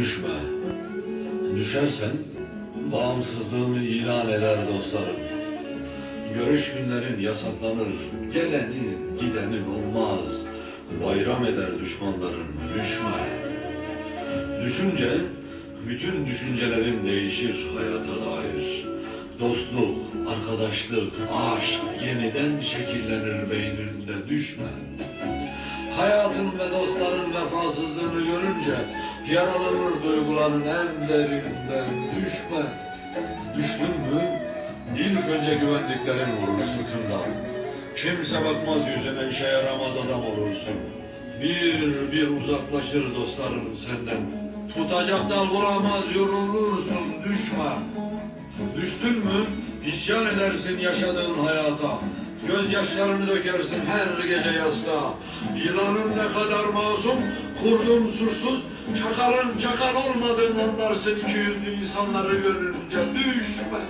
Düşme. Düşersen bağımsızlığını ilan eder dostlarım. Görüş günlerin yasaklanır, gelenin gidenin olmaz. Bayram eder düşmanların, düşme. Düşünce, bütün düşüncelerin değişir hayata dair. Dostluk, arkadaşlık, aşk yeniden şekillenir beyninde, düşme. Hayatın ve dostların vefasızlığını görünce yaralanır duyguların en derinden düşme. Düştün mü ilk önce güvendiklerin vurur sırtından. Kimse bakmaz yüzüne işe yaramaz adam olursun. Bir bir uzaklaşır dostların senden. Tutacak dal bulamaz yorulursun düşme. Düştün mü isyan edersin yaşadığın hayata. Gözyaşlarını dökersin her gece yastığa. Yılanın ne kadar masum, kurdun suçsuz, çakalın çakal olmadığını anlarsın iki yüzlü insanları görünce. Düşme.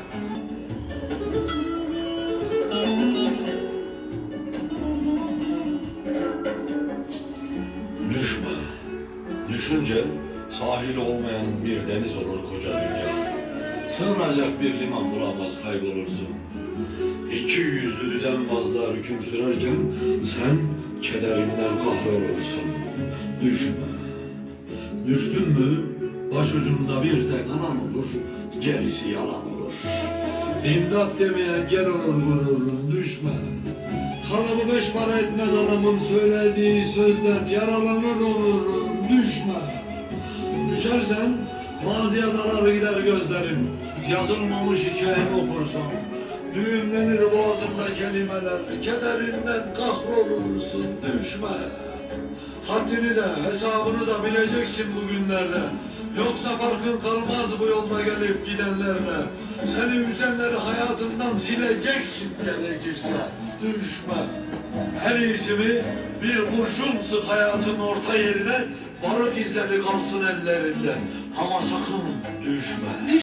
Düşme. Düşünce sahil olmayan bir deniz olur koca dünya. Sığınacak bir liman bulamaz kaybolursun. İki yüzlü düzenbazlar hüküm sürerken sen kederinden kahrolursun. Düşme. Düştün mü başucunda bir tek anan olur, gerisi yalan olur. İmdat demeyen gel olur gururun düşme. Harabı beş para etmez adamın söylediği sözden yaralanır olurum düşme. Düşersen maziye gider gözlerim. Yazılmamış hikayemi okursun. Düğümlenir boğazımda kelimeler. Kederinden kahrolursun düşme. Haddini de hesabını da bileceksin bugünlerde. Yoksa farkın kalmaz bu yolda gelip gidenlerle. Seni üzenleri hayatından sileceksin gerekirse. Düşme. Her iyisi mi bir kurşun hayatın orta yerine barut izleri kalsın ellerinde. Ama sakın düşme.